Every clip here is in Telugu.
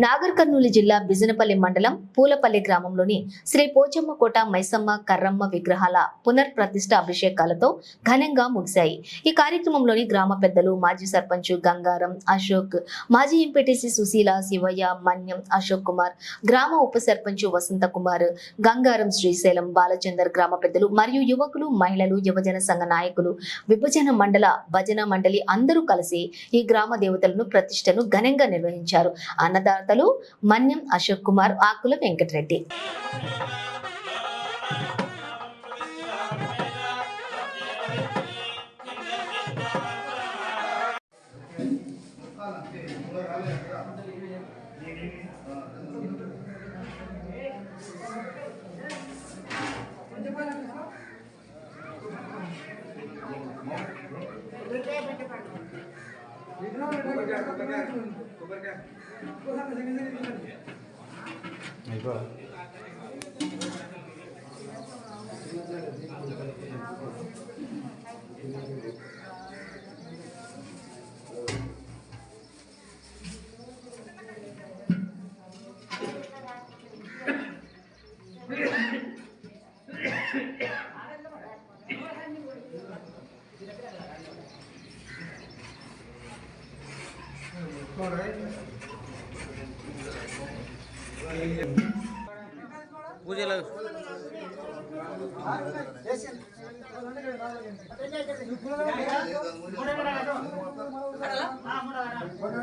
నాగర్ కర్నూలు జిల్లా బిజినపల్లి మండలం పూలపల్లి గ్రామంలోని శ్రీ పోచమ్మ కోట మైసమ్మ కర్రమ్మ విగ్రహాల పునర్ప్రతిష్ఠ అభిషేకాలతో ఘనంగా ముగిశాయి. ఈ కార్యక్రమంలోని గ్రామ పెద్దలు మాజీ సర్పంచ్ గంగారం అశోక్ మాజీ ఎంపీటీసీ సుశీల శివయ్య మన్యం అశోక్ కుమార్ గ్రామ ఉప సర్పంచ్ వసంత కుమార్ గంగారం శ్రీశైలం బాలచందర్ గ్రామ పెద్దలు మరియు యువకులు మహిళలు యువజన సంఘ నాయకులు విభజన మండల భజన మండలి అందరూ కలిసి ఈ గ్రామ దేవతలను ప్రతిష్టను ఘనంగా నిర్వహించారు. వార్తలు మన్యం అశోక్ కుమార్ ఆకుల వెంకటరెడ్డి. పూజలు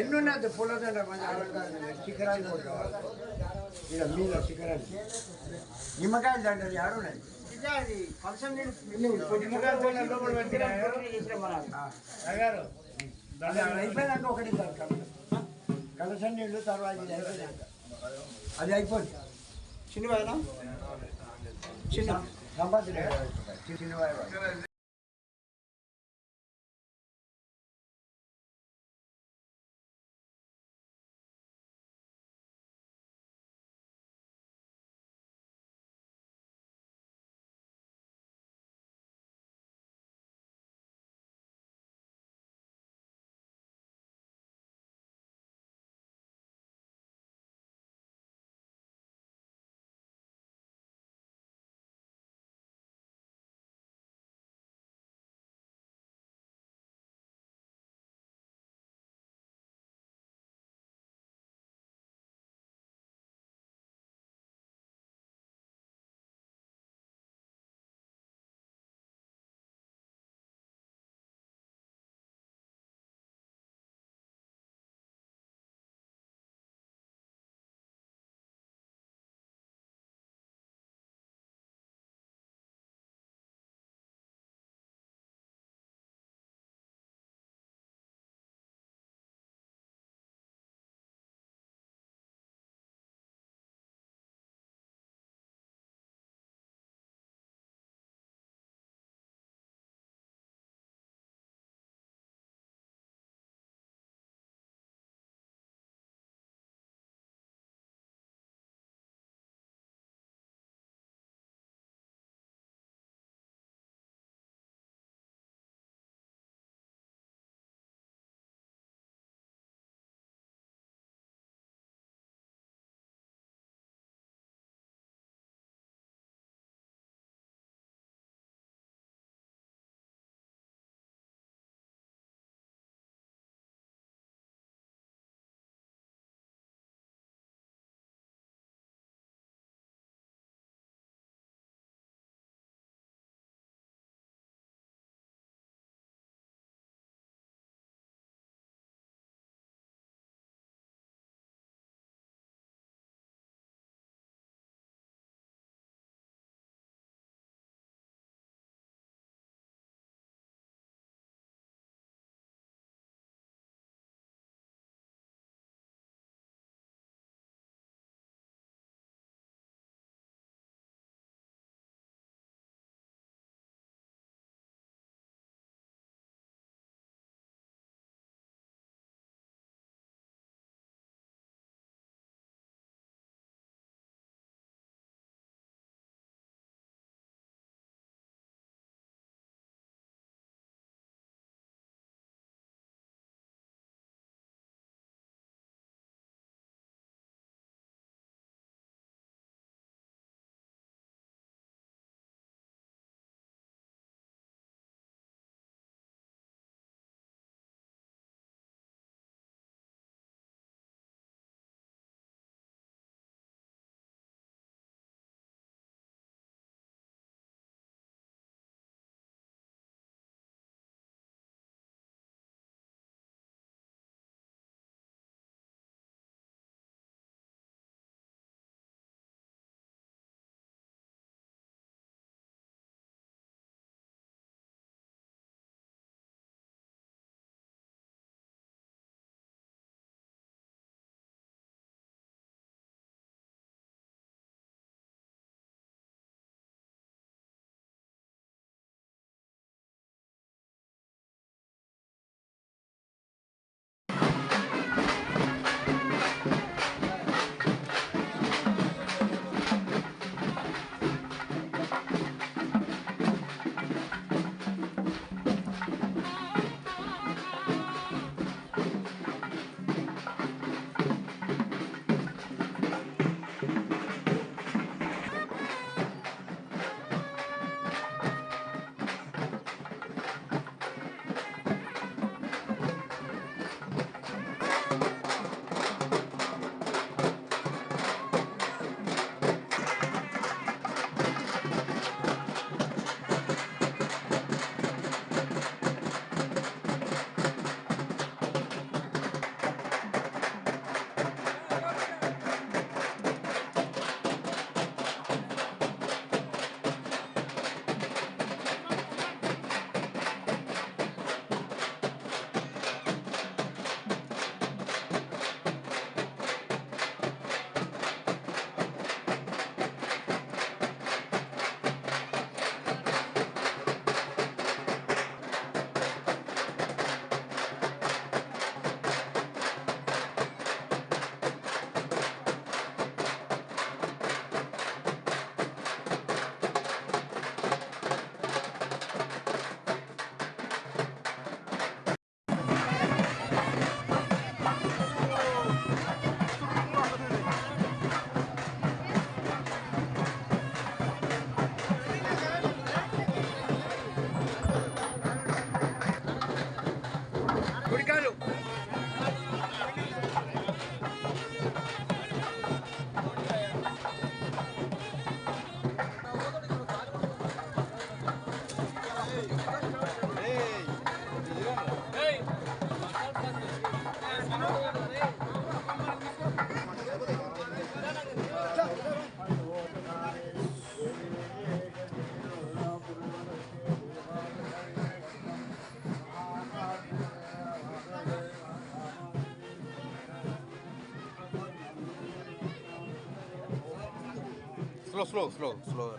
ఎన్నున్నది పూలదండ శిఖరాలు ఇక్కడ మీద శిఖరాలు. నిమ్మకాయలు దండలు ఆడున్నాయి అయిపోయినాక ఒకటి. కలశం. నీళ్ళు తర్వాత ఇది అయిపోయినాక. అది అయిపోయింది. చిన్నవాయన? చిన్న సంపత్తి చిన్నవాయ slow, slow, slow.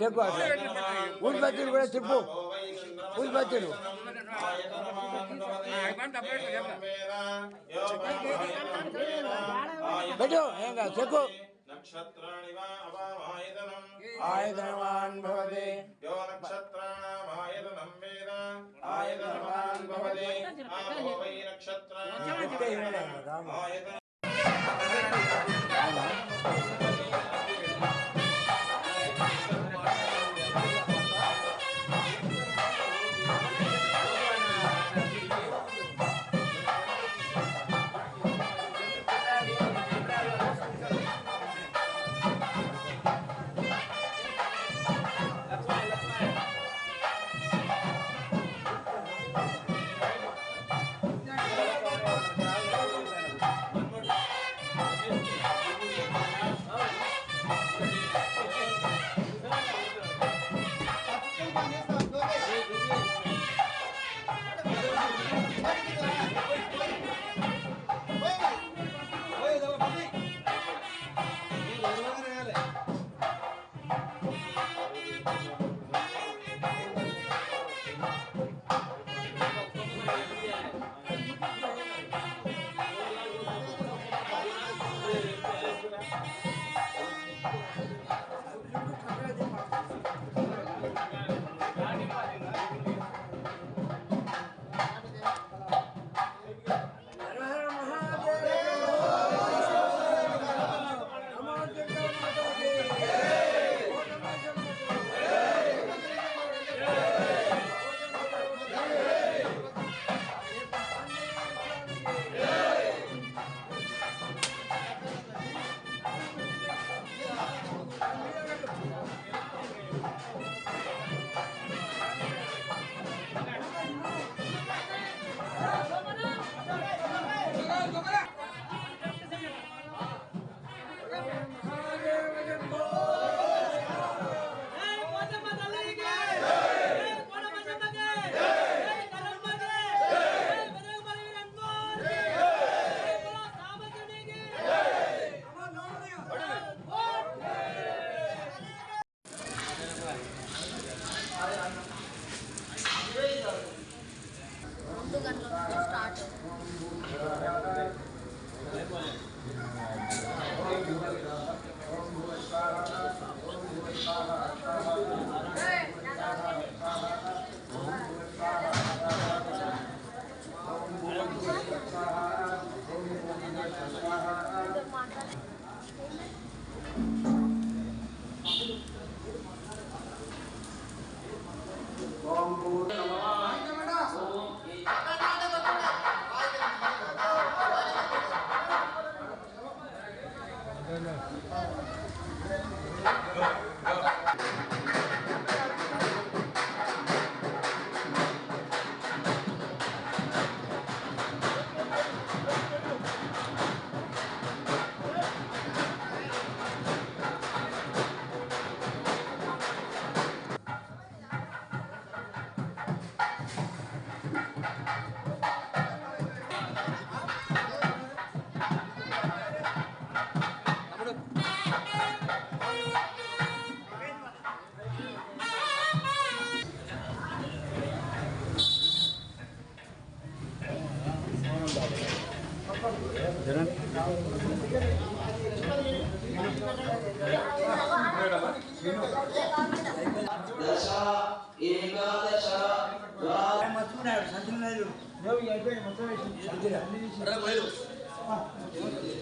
చెప్పు ఊదిబత్తీలు కూడా చెప్పు ఊదిబత్తీలు పెట్టు ఏం కాదు చెప్పు నక్షత్రాణి వా అవామాయతనం ఆయతనవాన్ భవతి यो नक्षत्राणामायतनं वेद आयतनवान् भवति आपो वै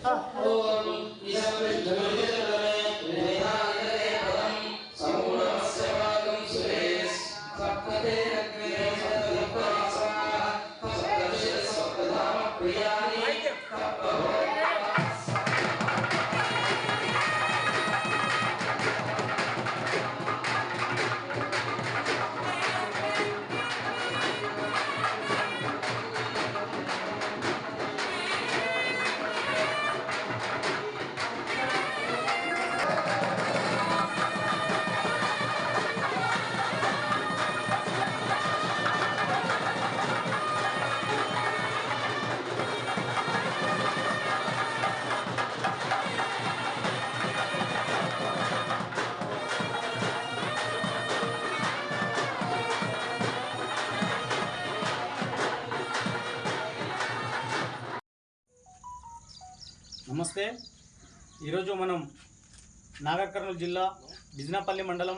啊，不。నమస్తే. ఈరోజు మనం నాగర్ కర్నూలు జిల్లా బిజినపల్లి మండలం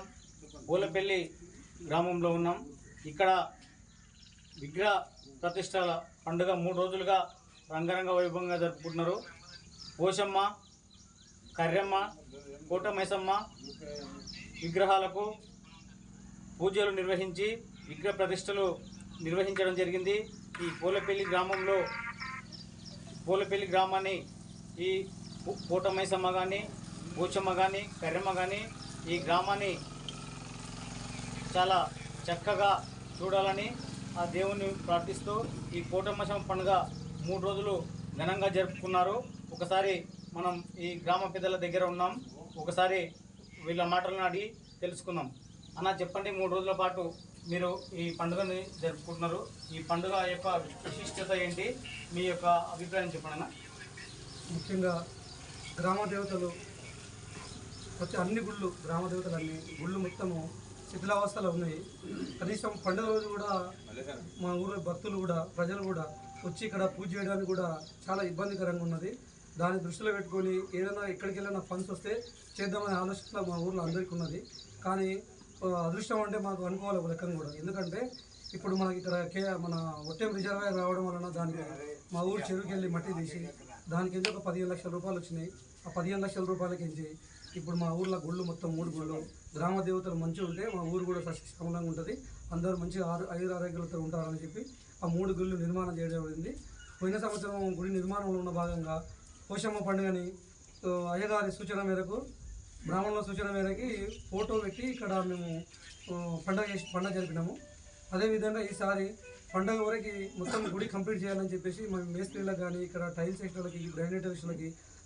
గోలపల్లి గ్రామంలో ఉన్నాం. ఇక్కడ విగ్రహ ప్రతిష్టల పండుగ మూడు రోజులుగా రంగరంగ వైభవంగా జరుపుకుంటున్నారు. పోషమ్మ కర్రెమ్మ కోటమైసమ్మ విగ్రహాలకు పూజలు నిర్వహించి విగ్రహ ప్రతిష్టలు నిర్వహించడం జరిగింది. ఈ పూలపల్లి గ్రామంలో పూలపల్లి గ్రామాన్ని ఈ పూటమైసమ్మ కానీ పూచమ్మ కానీ కర్రమ్మ కానీ ఈ గ్రామాన్ని చాలా చక్కగా చూడాలని ఆ దేవుణ్ణి ప్రార్థిస్తూ ఈ పూటమైసమ్మ పండుగ మూడు రోజులు ఘనంగా జరుపుకున్నారు. ఒకసారి మనం ఈ గ్రామ పెద్దల దగ్గర ఉన్నాం. ఒకసారి వీళ్ళ మాటలను అడిగి తెలుసుకుందాం. అన్న చెప్పండి మూడు రోజుల పాటు మీరు ఈ పండుగని జరుపుకుంటున్నారు. ఈ పండుగ యొక్క విశిష్టత ఏంటి? మీ యొక్క అభిప్రాయం చెప్పండి అన్న. ముఖ్యంగా గ్రామ దేవతలు వచ్చే అన్ని గుళ్ళు గ్రామ దేవతలు అన్ని గుళ్ళు మొత్తము శిథిలావస్థలో ఉన్నాయి. కనీసం పండుగ రోజు కూడా మా ఊళ్ళో భక్తులు కూడా ప్రజలు కూడా వచ్చి ఇక్కడ పూజ చేయడానికి కూడా చాలా ఇబ్బందికరంగా ఉన్నది. దాన్ని దృష్టిలో పెట్టుకొని ఏదైనా ఎక్కడికి వెళ్ళినా ఫండ్స్ వస్తే చేద్దామనే ఆలోచన మా ఊర్లో అందరికీ ఉన్నది. కానీ అదృష్టం అంటే మాకు అనుకోవాలి ఒక లెక్కను కూడా. ఎందుకంటే ఇప్పుడు మనకి ఇక్కడ కే మన ఒట్టెం రిజర్వాయర్ రావడం వలన దానికి మా ఊరు చెరువుకి వెళ్ళి మట్టి తీసి దానికి ఒక పదిహేను లక్షల రూపాయలు వచ్చినాయి. ఆ పదిహేను లక్షల రూపాయలకి ఇప్పుడు మా ఊర్లో గుళ్ళు మొత్తం మూడు గుళ్ళు. గ్రామ దేవతలు మంచిగా ఉంటే మా ఊరు కూడా సస్యశ్యామలంగా ఉంటుంది. అందరూ మంచిగా ఆరు ఐదు ఆరోగ్యాలతో ఉంటారని చెప్పి ఆ మూడు గుళ్ళు నిర్మాణం చేయడం జరిగింది. పోయిన సంవత్సరం గుడి నిర్మాణంలో ఉన్న భాగంగా పోషమ్మ పండుగని అయ్యగారి సూచన మేరకు బ్రాహ్మణుల సూచన మేరకి ఫోటో పెట్టి ఇక్కడ మేము పండగ చేసి పండగ జరిపినాము. అదేవిధంగా ఈసారి పండగ వరకు మొత్తం గుడి కంప్లీట్ చేయాలని చెప్పేసి మేము మేస్త్రీలకు కానీ ఇక్కడ టైల్స్ వేసేవాళ్ళకి గ్రానైట్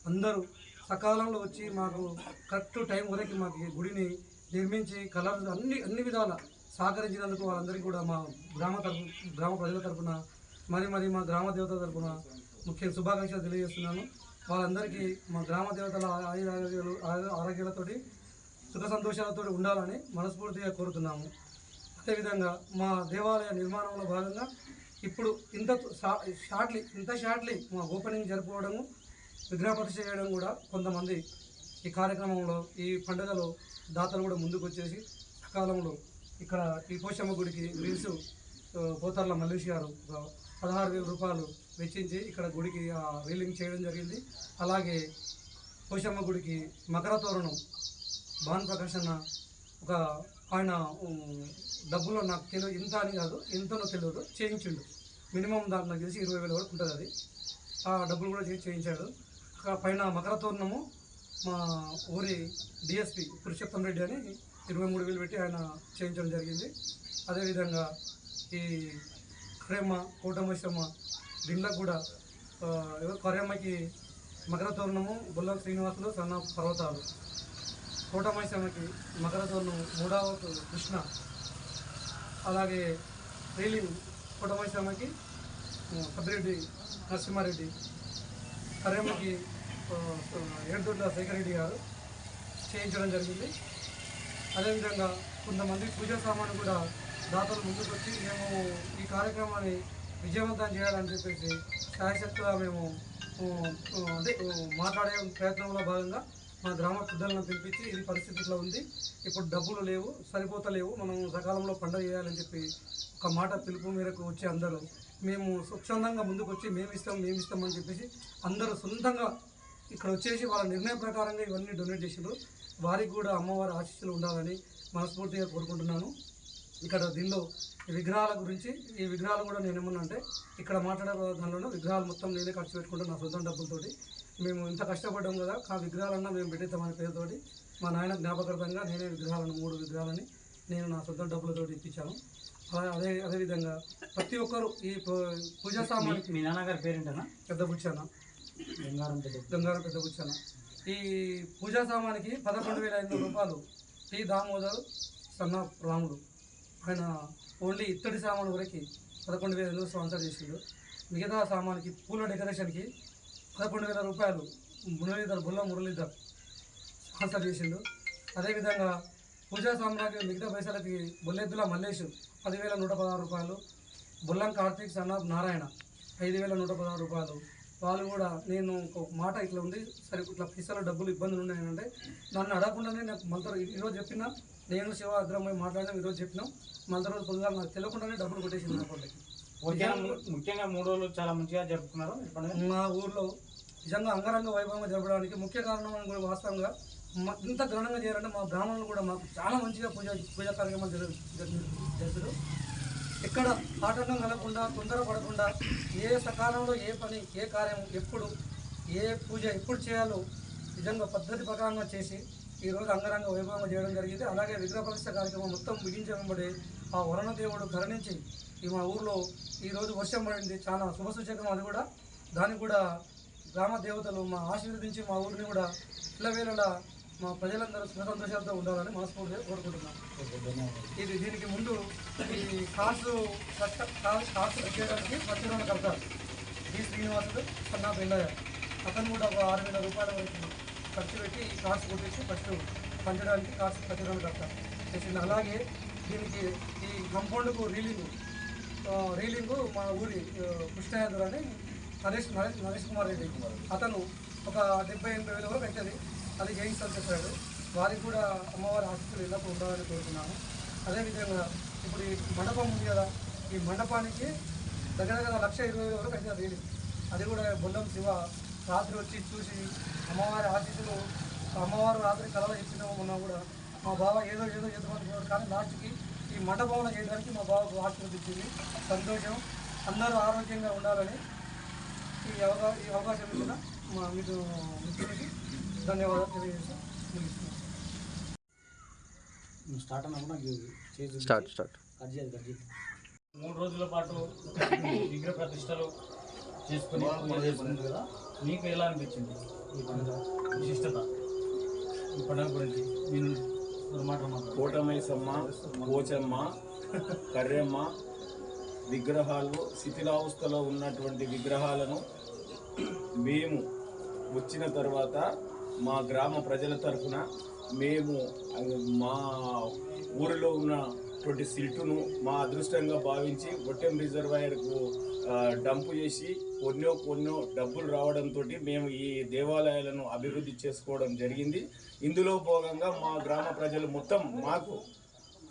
అందరూ సకాలంలో వచ్చి మాకు కరెక్ట్ టైం వరకు మాకు గుడిని నిర్మించి కలర్ అన్ని అన్ని విధాల సహకరించినందుకు వాళ్ళందరికీ కూడా మా గ్రామ తరపు గ్రామ ప్రజల తరపున మరి మరి మా గ్రామ దేవత తరపున ముఖ్య శుభాకాంక్షలు తెలియజేస్తున్నాను. వాళ్ళందరికీ మా గ్రామ దేవతల ఆయుర ఆరోగ్య- ఆరోగ్యాలతోటి సుఖ సంతోషాలతో ఉండాలని మనస్ఫూర్తిగా కోరుతున్నాము. అదేవిధంగా మా దేవాలయ నిర్మాణంలో భాగంగా ఇప్పుడు ఇంత షా- షార్ట్లీ ఇంత షార్ట్లీ మా ఓపెనింగ్ జరుపుకోవడము విగ్రహ చేయడం కూడా కొంతమంది ఈ కార్యక్రమంలో ఈ పండుగలో దాతలు కూడా ముందుకు వచ్చేసి సకాలంలో ఇక్కడ ఈ పోషమ్మ గుడికి గ్రీల్స్ పోతర్ల మల్లేష్ గారు పదహారు వేల రూపాయలు వెచ్చించి ఇక్కడ గుడికి ఆ, రీలింగ్ చేయడం జరిగింది. అలాగే పోషమ్మ గుడికి మకర తోరణం భాన్ ప్రకాశ్ అన్న ఒక ఆయన డబ్బులో నాకు తెలియదు ఇంత అని కాదు ఎంతనో తెలియదు చేయించిండు. మినిమం దాంట్లో నాకు తెలిసి ఇరవై వేల వరకు ఉంటుంది అది. ఆ డబ్బులు కూడా చేయించాడు. పైన మకర తోరణము మా ఊరి డిఎస్పి పురుషోత్తం రెడ్డి అని ఇరవై మూడు వేలు పెట్టి ఆయన చేయించడం జరిగింది. అదేవిధంగా ఈ కరేమ్మ కూటమశమ్మ దీంట్లోకి కూడా ఆ, ఎవరు కరేమ్మకి మకర తోరణము బుల్ల శ్రీనివాసులు సన్న పర్వతాలు. కోటమైసమ్మకి మకర తోరణం మూడవ కృష్ణ. అలాగే రీలింగ్ కోటమైసమ్మకి సబ్బిరెడ్డి నరసింహారెడ్డి. కరేమకి ఏడుదొడ్ల శేఖరెడ్డి గారు చేయించడం జరిగింది. అదేవిధంగా కొంతమంది పూజా సామాను కూడా దాతలు ముందుకు వచ్చి మేము ఈ కార్యక్రమాన్ని విజయవంతం చేయాలని చెప్పేసి శాయశక్తిగా మేము అంటే మాట్లాడే ప్రయత్నంలో భాగంగా మా గ్రామ పెద్దలను పిలిపించి ఇది పరిస్థితి ఇట్లా ఉంది. ఇప్పుడు డబ్బులు లేవు సరిపోతలేవు మనం సకాలంలో పండుగ చేయాలని చెప్పి ఒక మాట పిలుపు మేరకు వచ్చి అందరూ. మేము స్వచ్ఛందంగా ముందుకు వచ్చి మేము ఇస్తాం మేము ఇస్తాం అని చెప్పేసి అందరూ సొంతంగా ఇక్కడ వచ్చేసి వాళ్ళ నిర్ణయం ప్రకారంగా ఇవన్నీ డొనేట్ చేసినారు వారికి కూడా అమ్మవారి ఆశీస్సులు ఉండాలని మనస్ఫూర్తిగా కోరుకుంటున్నాను. ఇక్కడ దీనిలో విగ్రహాల గురించి ఈ విగ్రహాలు కూడా నేను ఏమన్నా అంటే ఇక్కడ మాట్లాడే దానిలో విగ్రహాలు మొత్తం నేనే ఖర్చు పెట్టుకుంటాను నా సొంత డబ్బులతోటి. మేము ఇంత కష్టపడ్డాం కదా ఆ విగ్రహాలన్నా మేము పెట్టేద్దామనే పేరుతోటి. మా నాయన జ్ఞాపకార్థంగా నేనే విగ్రహాలను మూడు విగ్రహాలని నేను నా సొంత డబ్బులతో ఇప్పించాను. అలా అదే అదేవిధంగా ప్రతి ఒక్కరు ఈ పూ- పూజా సామాన్కి మీ నాన్నగారి పేరేంటనా పెద్ద బుచ్చాన బంగారం పెద్ద గంగారం పెద్ద బుచ్చాన ఈ పూజా సామాన్కి పదకొండు వేల ఐదు వందల రూపాయలు టి దామోదర్ సన్న రాముడు. ఆయన ఓన్లీ ఇత్తడి సామాన్ వరకు పదకొండు వేల స్పాన్సర్ చేసిండు. మిగతా సామాన్కి పూల డెకరేషన్కి పదకొండు వేల రూపాయలు మురళీధర్ బుల్ల మురళీధర్ స్పాన్సర్ చేసిండు. అదేవిధంగా పూజా సామాన్కి మిగతా పైసలకి బొల్లెద్దుల మల్లేష్ పదివేల నూట పదహారు రూపాయలు బుల్లం కార్తీక్ సన్నాబ్ నారాయణ ఐదు వేల నూట పదహారు రూపాయలు వాళ్ళు కూడా నేను ఒక మాట ఇట్లా ఉంది సరే ఇట్లా పైసలు డబ్బులు ఇబ్బందులు ఉన్నాయంటే నన్ను అడగకుండానే నాకు మంత్ర ఈరోజు చెప్పిన నేను శివ అగ్రమై మాట్లాడినాం ఈరోజు చెప్పినాం మంత్ర రోజు పొద్దుగా నాకు తెలియకుండానే డబ్బులు కొట్టేసింది అకౌంట్కి. ముఖ్యంగా మూడు రోజులు చాలా మంచిగా జరుపుకున్నారు మా ఊర్లో నిజంగా అంగరంగ వైభవంగా జరపడానికి ముఖ్య కారణం అని కూడా వాస్తవంగా మ- ఇంత ఘనంగా చేయాలంటే మా బ్రాహ్మణులు కూడా మాకు చాలా మంచిగా పూజ పూజా కార్యక్రమాలు జరు చేస్తారు ఎక్కడ ఆటంకం కలగకుండా తొందర పడకుండా ఏ సకాలంలో ఏ పని ఏ కార్యం ఎప్పుడు ఏ పూజ ఎప్పుడు చేయాలో నిజంగా పద్ధతి ప్రకారంగా చేసి ఈరోజు అంగరంగ వైభవంగా చేయడం జరిగింది. అలాగే విగ్రహ ప్రతిష్ట కార్యక్రమం మొత్తం ముగించబడి ఆ వరుణదేవుడు కరుణించి ఈ మా ఊర్లో ఈరోజు వర్షం పడింది. చాలా శుభసూచకం అది కూడా. దానికి కూడా గ్రామ దేవతలు మా ఆశీర్వదించి మా ఊరిని కూడా పిల్లవేళలా మా ప్రజలందరూ సుఖసంతోషాలతో ఉండాలని మనస్ఫూర్తిగా కోరుకుంటున్నాం. ఇది దీనికి ముందు ఈ కార్సు కష్ట కార్- చేయడానికి ప్రచురణ కడతారు. ఈ శ్రీనివాసుడు సన్నా పెళ్ళయ్య అతను కూడా ఒక ఆరు వేల రూపాయల వరకు ఖర్చు పెట్టి ఈ కార్స్ కొట్టేసి ఫస్ట్ పంచడానికి కార్స్ ప్రచురణ కడతారు. చేసింది. అలాగే దీనికి ఈ కంపౌండ్కు రీలింగ్ రీలింగ్ మా ఊరి ఆ, అని నరేష్ నరేష్ నరేష్ కుమార్ రెడ్డి. అతను ఒక డెబ్బై ఎనభై వేల వరకు అవుతుంది అది చేయిస్తాను చెప్పాడు. వారికి కూడా అమ్మవారి ఆశీస్సులు ఎల్లప్పుడూ ఉండాలని కోరుతున్నాను అదేవిధంగా ఇప్పుడు ఈ మండపం ఉంది కదా ఈ మండపానికి దగ్గర దగ్గర లక్ష ఇరవై వరకు అయితే రీలింగ్ అది కూడా బొల్లం శివ రాత్రి వచ్చి చూసి అమ్మవారి ఆశీస్సులు అమ్మవారు రాత్రి కళలో ఇచ్చినాము ఉన్నా కూడా మా బావ ఏదో ఏదో ఎదుర్కొంటున్నాడు కానీ లాస్ట్కి ఈ మండపంలో చేయడానికి మా బావకు ఆశీర్వదించింది సంతోషం. అందరూ ఆరోగ్యంగా ఉండాలని ఈ అవగా ఈ అవకాశం ఇచ్చిన మా మీకు మిత్రులకి ధన్యవాదాలు. స్టార్ట్ అన్నప్పుడు స్టార్ట్. స్టార్ట్ కట్ చేయాలి కట్ చేయాలి మూడు రోజుల పాటు విగ్రహ ప్రతిష్టలు చేసుకుని పూజ చేసుకుంది కదా? నీకు ఎలా అనిపించింది ఈ పండుగ? విశిష్టత? ఈ పండుగ గురించి నేను ఒక మాట మాట్లాడు కోటమైసమ్మ పోచమ్మ కర్రెమ్మ విగ్రహాలు శిథిలావస్థలో ఉన్నటువంటి విగ్రహాలను మేము వచ్చిన తర్వాత మా గ్రామ ప్రజల తరఫున మేము మా ఊరిలో ఉన్నటువంటి సిల్టును మా అదృష్టంగా భావించి ఒట్టెం రిజర్వాయర్కు డంపు చేసి కొన్నో కొన్నో డబ్బులు రావడంతో మేము ఈ దేవాలయాలను అభివృద్ధి చేసుకోవడం జరిగింది. ఇందులో భాగంగా మా గ్రామ ప్రజలు మొత్తం మాకు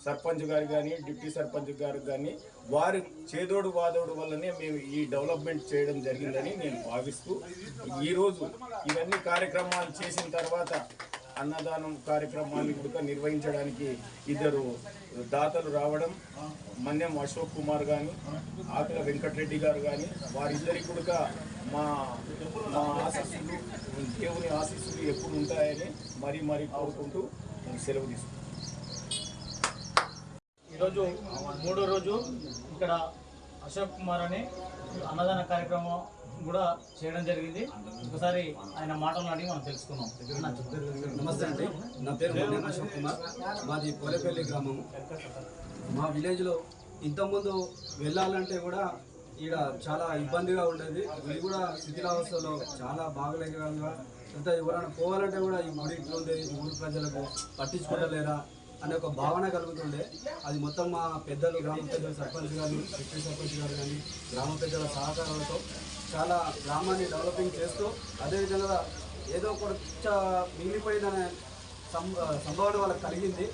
సర్పంచ్ గారు కానీ డిప్యూటీ సర్పంచ్ గారు కానీ వారి చేదోడు వాదోడు వల్లనే మేము ఈ డెవలప్మెంట్ చేయడం జరిగిందని నేను భావిస్తూ ఈరోజు ఇవన్నీ కార్యక్రమాలు చేసిన తర్వాత అన్నదానం కార్యక్రమాన్ని కూడా నిర్వహించడానికి ఇద్దరు దాతలు రావడం మన్యం అశోక్ కుమార్ కానీ ఆకుల వెంకటరెడ్డి గారు కానీ వారిద్దరికి కూడా మా మా ఆశీస్సులు దేవుని ఆశీస్సులు ఎప్పుడు ఉంటాయని మరీ మరీ కోరుకుంటూ సెలవు తీసుకుంటాం ఈరోజు మూడో రోజు ఇక్కడ అశోక్ కుమార్ అని అన్నదాన కార్యక్రమం కూడా చేయడం జరిగింది. ఒకసారి ఆయన మాటలను అడిగి మనం తెలుసుకున్నాం నమస్తే అండి. నా పేరు అశోక్ కుమార్. మాది పోలేపల్లి గ్రామము. మా విలేజ్లో ఇంతకుముందు వెళ్ళాలంటే కూడా ఈడ చాలా ఇబ్బందిగా ఉండేది. గుడి కూడా శిథిలావస్థలో చాలా బాగలేకంగా ఎంత ఎవరైనా పోవాలంటే కూడా ఈ గుడి ఇట్లుండే ఈ ఊరు ప్రజలకు పట్టించుకోలేరా అనే ఒక భావన కలుగుతుండే. అది మొత్తం మా పెద్దలు గ్రామ పెద్దలు సర్పంచ్ గారు డిప్యూటీ సర్పంచ్ గారు కానీ గ్రామ పెద్దల సహకారాలతో చాలా గ్రామాన్ని డెవలపింగ్ చేస్తూ అదేవిధంగా ఏదో కొంచెం మిగిలిపోయిందనే సం సంభావన వాళ్ళకి కలిగింది.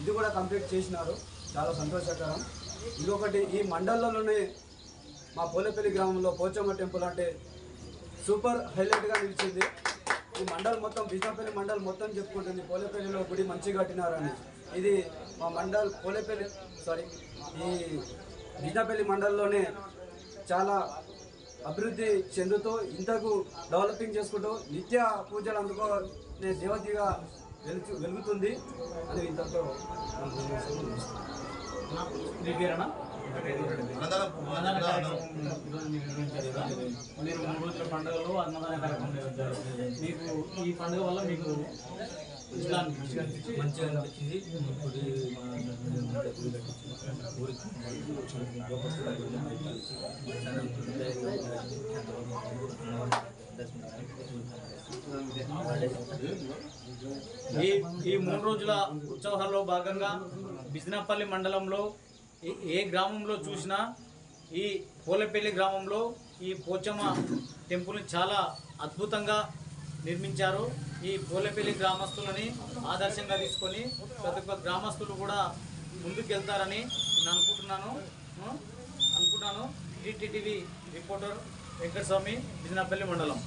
ఇది కూడా కంప్లీట్ చేసినారు. చాలా సంతోషకరం. ఇంకొకటి ఈ మండలంలోనే మా పోలేపల్లి గ్రామంలో పోచమ్మ టెంపుల్ అంటే సూపర్ హైలైట్గా నిలిచింది. ఈ మండల్ మొత్తం బిజాపల్లి మండల్ మొత్తం చెప్పుకుంటుంది. పోలేపల్లిలో గుడి మంచిగా కట్టినారని. ఇది మా మండల్ పోలేపల్లి సారీ ఈ బిజినపల్లి మండలంలోనే చాలా అభివృద్ధి చెందుతూ ఇంతకు డెవలపింగ్ చేసుకుంటూ నిత్య పూజలు అందుకునే దేవతగా వెలుగు వెలుగుతుంది. అని ఇంతతో మీ పేరేనా మీరు మూడు రోజుల పండుగలో అన్నదాన కార్యక్రమం మీకు ఈ పండుగ వల్ల మీకు మంచిగా అనిపించింది ఈ ఈ మూడు రోజుల ఉత్సవాల్లో భాగంగా బిజినపల్లి మండలంలో ఏ- గ్రామంలో చూసినా ఈ పోలేపల్లి గ్రామంలో ఈ పోచమ్మ టెంపుల్ని చాలా అద్భుతంగా నిర్మించారు. ఈ బోలెపల్లి గ్రామస్తులని ఆదర్శంగా తీసుకొని ప్రతి ఒక్క గ్రామస్తులు కూడా ముందుకెళ్తారని నేను అనుకుంటున్నాను. అనుకుంటున్నాను. టీటీవీ రిపోర్టర్ వెంకటస్వామి బిజినపల్లి మండలం.